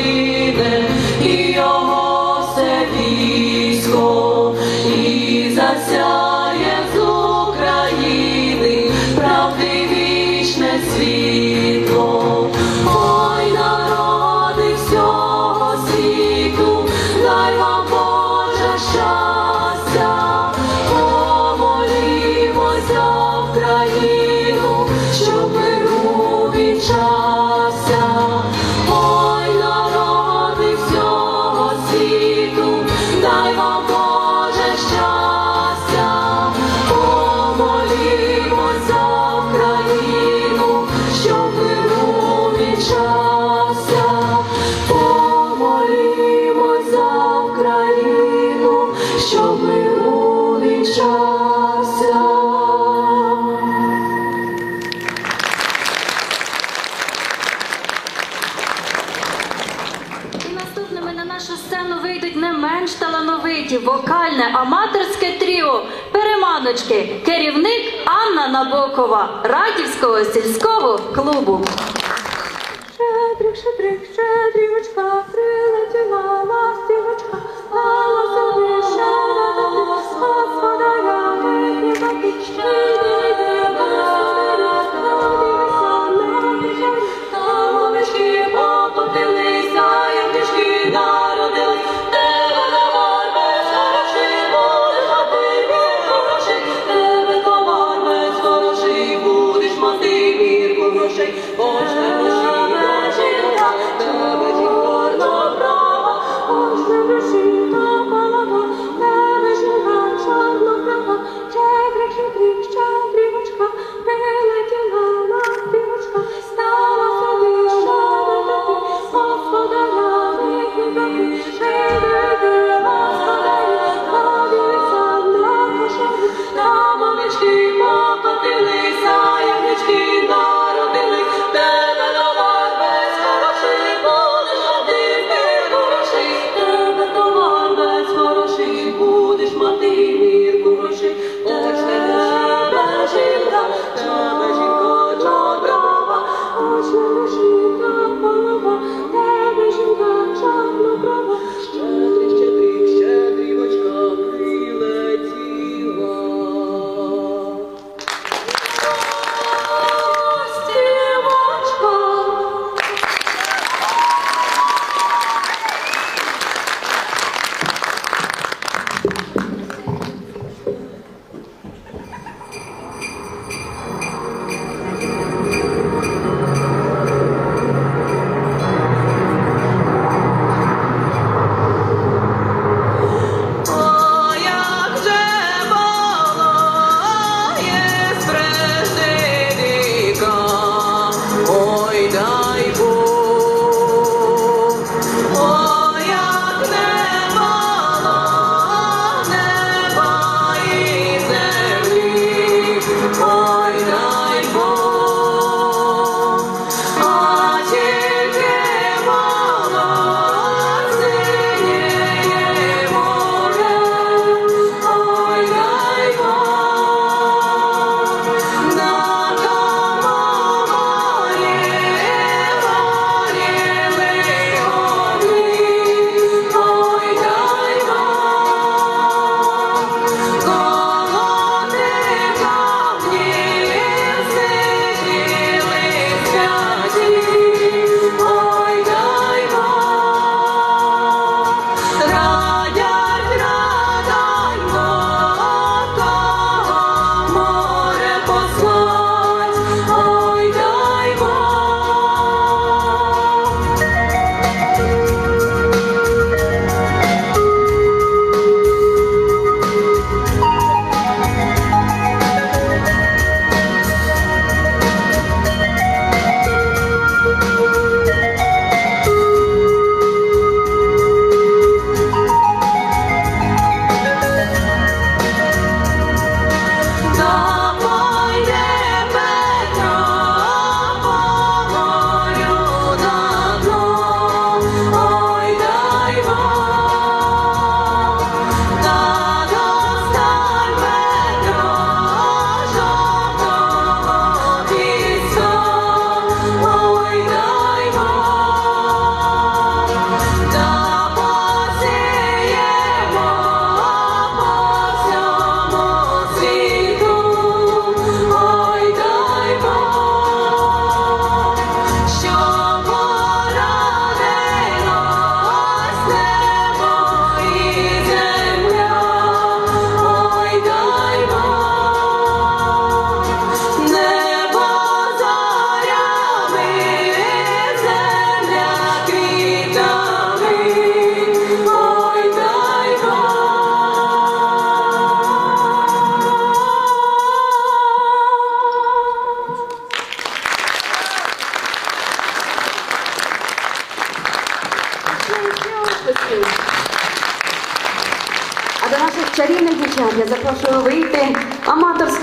один і його все військо. ж талановиті, вокальне, аматорське тріо, переманочки, керівник Анна Набокова Радівського сільського клубу. Шедрик, шедрик, шедрівочка, прилетіла ластівочка, а собі ще спадає.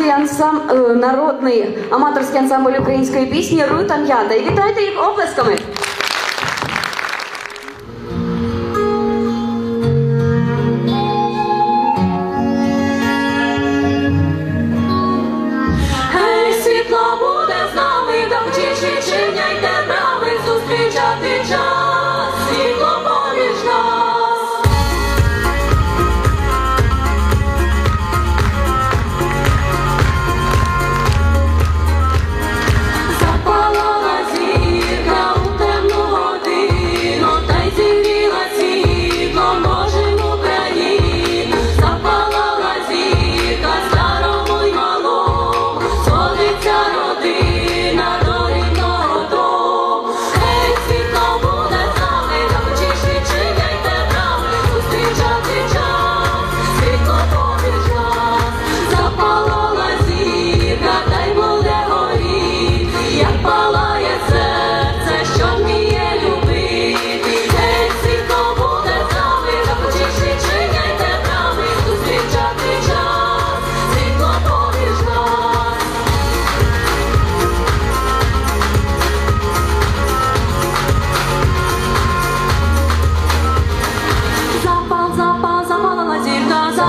Аматорський ансамбль, народний аматорський ансамбль української пісні Рута М'ята. І вітайте їх оплесками.